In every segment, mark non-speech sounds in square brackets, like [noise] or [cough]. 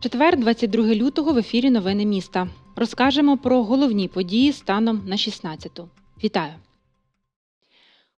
Четвер, 22 лютого в ефірі Новини міста. Розкажемо про головні події станом на 16-ту. Вітаю!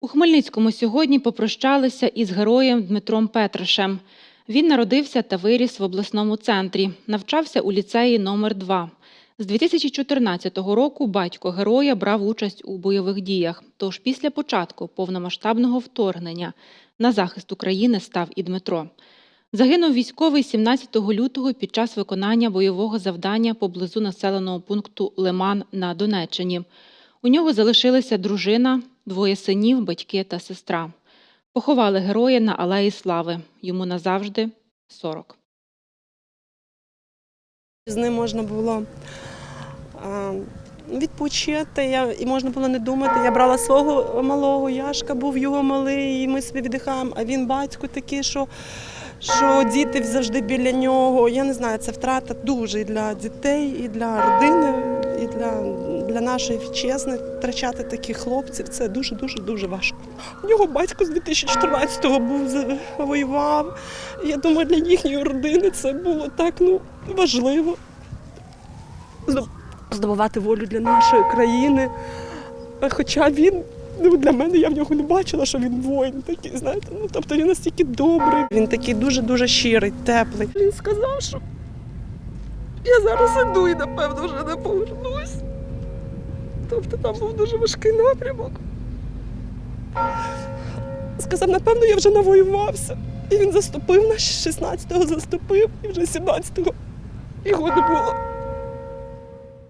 У Хмельницькому сьогодні попрощалися із героєм Дмитром Петришем. Він народився та виріс в обласному центрі, навчався у ліцеї номер 2 З 2014 року батько героя брав участь у бойових діях. Тож після початку повномасштабного вторгнення на захист України став і Дмитро. Загинув військовий 17 лютого під час виконання бойового завдання поблизу населеного пункту Лиман на Донеччині. У нього залишилися дружина, двоє синів, батьки та сестра. Поховали героя на Алеї Слави. Йому назавжди 40. З ним можна було відпочити, і можна було не думати. Я брала свого малого, Яшка був його малий, і ми собі віддихаємо, а він батько такий, що, що діти завжди біля нього. Я не знаю, це втрата дуже і для дітей, і для родини, і для, для нашої вітчизни. Втрачати таких хлопців це дуже-дуже дуже важко. У нього батько з 2014-го був воював. Я думаю, для їхньої родини це було так ну, важливо. Здобувати волю для нашої країни. Хоча він ну, для мене я в нього не бачила, що він воїн такий, знаєте. Ну, тобто він настільки добрий, він такий дуже-дуже щирий, теплий. Він сказав, що я зараз іду і напевно вже не повернусь. Тобто там був дуже важкий напрямок. Сказав, напевно, я вже навоювався. І він заступив нас 16-го заступив, і вже 17-го його не було.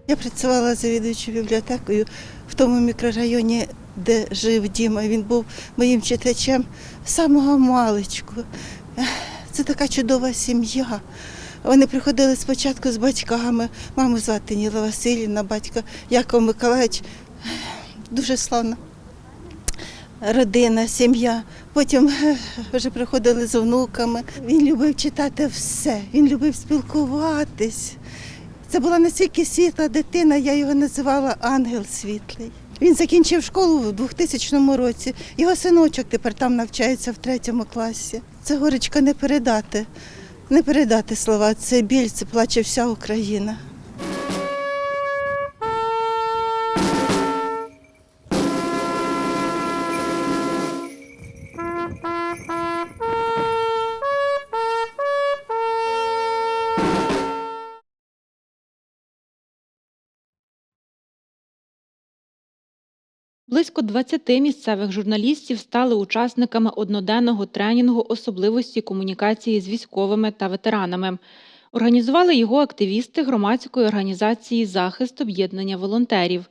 Я працювала завідуючою бібліотекою в тому мікрорайоні, де жив Діма. Він був моїм читачем самого маличку. Це така чудова сім'я. Вони приходили спочатку з батьками. Маму звати Ніла Васильівна, батька Яков Миколаївич. Дуже славна родина, сім'я. Потім [laughs] вже приходили з внуками. Він любив читати все, він любив спілкуватись. Це була настільки світла дитина, я його називала ангел світлий. Він закінчив школу в 2000 році. Його синочок тепер там навчається в третьому класі. Це горечка не передати, не передати слова. Це біль, це плаче вся Україна. Близько 20 місцевих журналістів стали учасниками одноденного тренінгу особливості комунікації з військовими та ветеранами. Організували його активісти громадської організації Захист об'єднання волонтерів.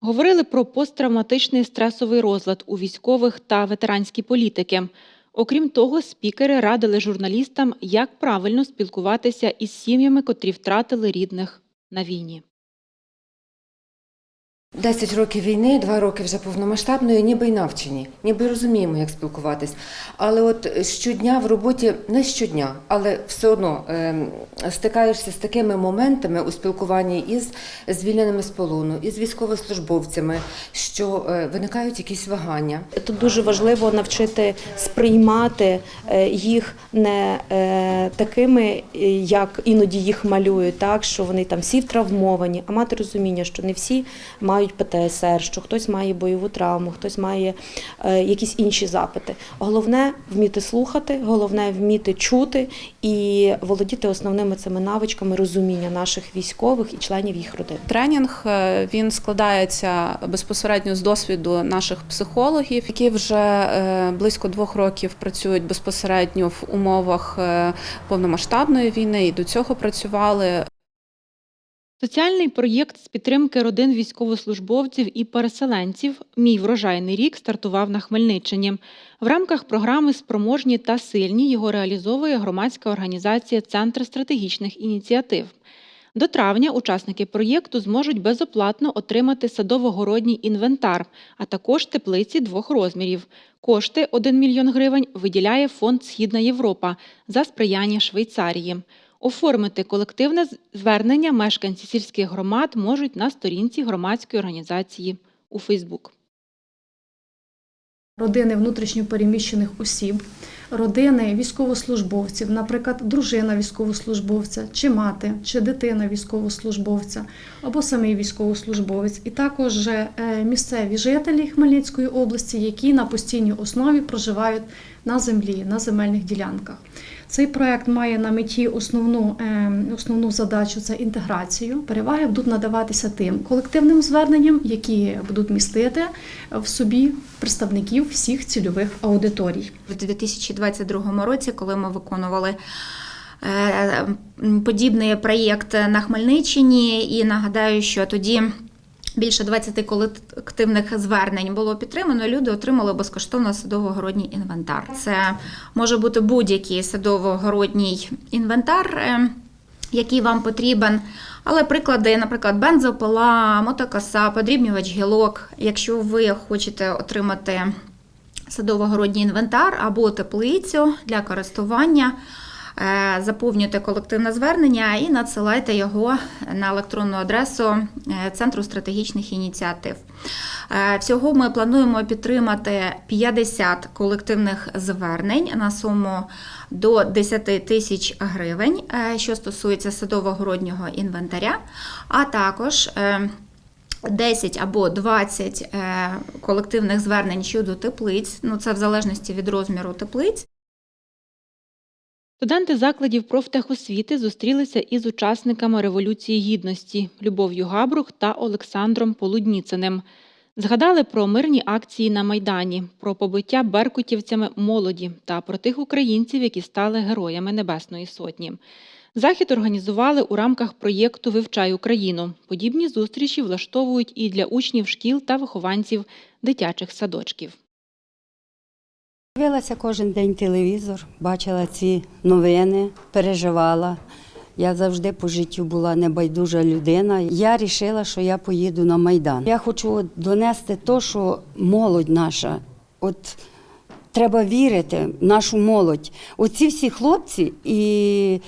Говорили про посттравматичний стресовий розлад у військових та ветеранські політики. Окрім того, спікери радили журналістам, як правильно спілкуватися із сім'ями, котрі втратили рідних на війні. 10 років війни, 2 роки вже повномасштабної, ніби й навчені, ніби розуміємо, як спілкуватись. Але от щодня в роботі, не щодня, але все одно е, стикаєшся з такими моментами у спілкуванні із звільненими з полону, із військовослужбовцями, що е, виникають якісь вагання. Тут дуже важливо навчити сприймати е, їх не е, такими, як іноді їх малюють, так що вони там всі травмовані, а мати розуміння, що не всі мають ПТСР, що хтось має бойову травму, хтось має е, якісь інші запити. Головне вміти слухати, головне вміти чути і володіти основними цими навичками розуміння наших військових і членів їх родин. Тренінг е, він складається безпосередньо з досвіду наших психологів, які вже е, близько двох років працюють безпосередньо в умовах повномасштабної війни і до цього працювали. Соціальний проєкт з підтримки родин військовослужбовців і переселенців Мій врожайний рік стартував на Хмельниччині. В рамках програми Спроможні та сильні його реалізовує громадська організація Центр стратегічних ініціатив. До травня учасники проєкту зможуть безоплатно отримати садово-городній інвентар, а також теплиці двох розмірів. Кошти 1 мільйон гривень виділяє фонд Східна Європа за сприяння Швейцарії. Оформити колективне звернення мешканці сільських громад можуть на сторінці громадської організації у Фейсбук. родини внутрішньопереміщених осіб, родини військовослужбовців, наприклад, дружина військовослужбовця, чи мати, чи дитина військовослужбовця, або самий військовослужбовець, і також е, місцеві жителі Хмельницької області, які на постійній основі проживають на землі, на земельних ділянках. Цей проект має на меті основну, е, основну задачу це інтеграцію. Переваги будуть надаватися тим колективним зверненням, які будуть містити в собі представників всіх цільових аудиторій. в 2022 році, коли ми виконували е, подібний проєкт на Хмельниччині. І нагадаю, що тоді. Більше 20 колективних звернень було підтримано. Люди отримали безкоштовно садово-городній інвентар. Це може бути будь-який садово-городній інвентар, е, який вам потрібен. Але приклади, наприклад, бензопила, мотокоса, подрібнювач гілок. Якщо ви хочете отримати садово-городній інвентар або теплицю для користування. Е, Заповнюйте колективне звернення і надсилайте його на електронну адресу е, Центру стратегічних ініціатив. Е, Всього ми плануємо підтримати 50 колективних звернень на суму до 10 тисяч гривень, що стосується садово-городнього інвентаря, а також е, 10 або 20 е, колективних звернень щодо теплиць, ну це в залежності від розміру теплиць. Студенти закладів профтехосвіти зустрілися із учасниками Революції Гідності Любов'ю Габрух та Олександром Полудніциним. Згадали про мирні акції на Майдані, про побиття беркутівцями молоді та про тих українців, які стали героями Небесної Сотні. Захід організували у рамках проєкту Вивчай Україну. Подібні зустрічі влаштовують і для учнів шкіл та вихованців дитячих садочків. Дивилася кожен день телевізор, бачила ці новини, переживала. Я завжди по життю була небайдужа людина. Я вирішила, що я поїду на Майдан. Я хочу донести те, що молодь наша, от треба вірити в нашу молодь. Оці всі хлопці і,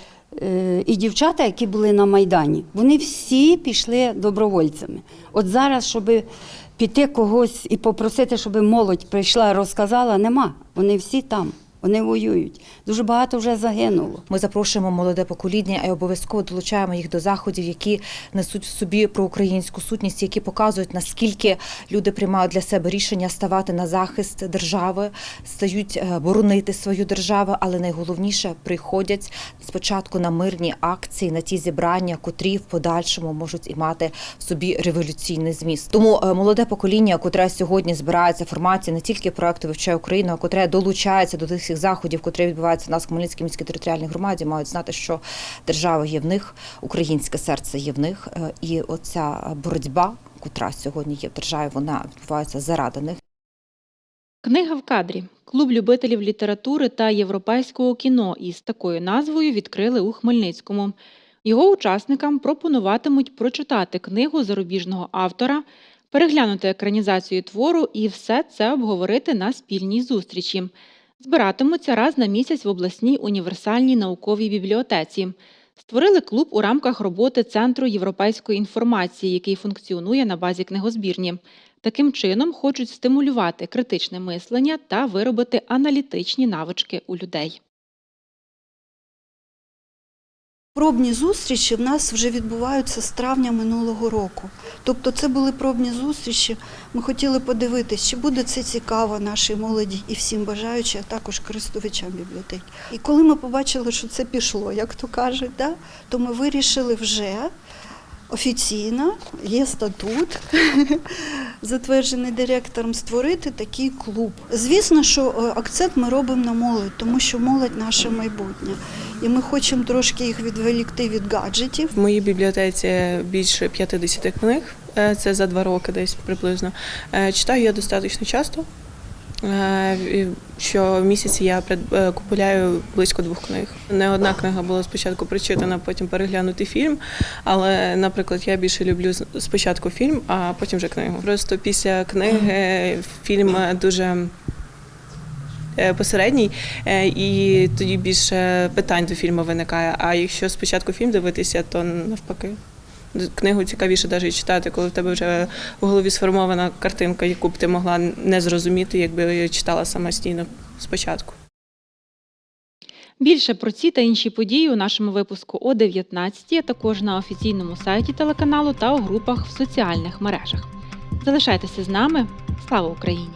і дівчата, які були на Майдані, вони всі пішли добровольцями. От зараз, щоб піти когось і попросити, щоб молодь прийшла, розказала, нема. Вони всі там, вони воюють. Дуже багато вже загинуло. Ми запрошуємо молоде покоління і обов'язково долучаємо їх до заходів, які несуть в собі проукраїнську сутність, які показують наскільки люди приймають для себе рішення ставати на захист держави, стають е, боронити свою державу, але найголовніше приходять спочатку на мирні акції, на ті зібрання, котрі в подальшому можуть і мати в собі революційний зміст. Тому е, молоде покоління, котре сьогодні збирається в не тільки проекту «Вивчай Україну, а котре долучається до тих всіх заходів, котрі відбуваються в нас в Хмельницькій міській територіальній громаді, мають знати, що держава є в них, українське серце є в них, е, і оця боротьба, котра сьогодні є в державі, вона відбувається заради них. Книга в кадрі. Клуб любителів літератури та європейського кіно із такою назвою відкрили у Хмельницькому. Його учасникам пропонуватимуть прочитати книгу зарубіжного автора, переглянути екранізацію твору і все це обговорити на спільній зустрічі. Збиратимуться раз на місяць в обласній універсальній науковій бібліотеці. Створили клуб у рамках роботи Центру європейської інформації, який функціонує на базі книгозбірні. Таким чином хочуть стимулювати критичне мислення та виробити аналітичні навички у людей. Пробні зустрічі в нас вже відбуваються з травня минулого року. Тобто це були пробні зустрічі. Ми хотіли подивитись, чи буде це цікаво нашій молоді і всім бажаючим, а також користувачам бібліотеки. І коли ми побачили, що це пішло, як то кажуть, да, то ми вирішили вже офіційно, є статут, [laughs] затверджений директором, створити такий клуб. Звісно, що е, акцент ми робимо на молодь, тому що молодь наше майбутнє. І ми хочемо трошки їх відволікти від гаджетів. В моїй бібліотеці більше 50 книг. Е, Це за два роки десь приблизно. Е, Читаю я достатньо часто. Е, і Щомісяця я е, купуляю близько двох книг. Не одна книга була спочатку прочитана, потім переглянути фільм. Але, наприклад, я більше люблю спочатку фільм, а потім вже книгу. Просто після книги фільм дуже е, посередній, і тоді більше питань до фільму виникає. А якщо спочатку фільм дивитися, то навпаки. Книгу цікавіше навіть читати, коли в тебе вже в голові сформована картинка, яку б ти могла не зрозуміти, якби читала самостійно спочатку. Більше про ці та інші події у нашому випуску о 19, а також на офіційному сайті телеканалу та у групах в соціальних мережах. Залишайтеся з нами. Слава Україні!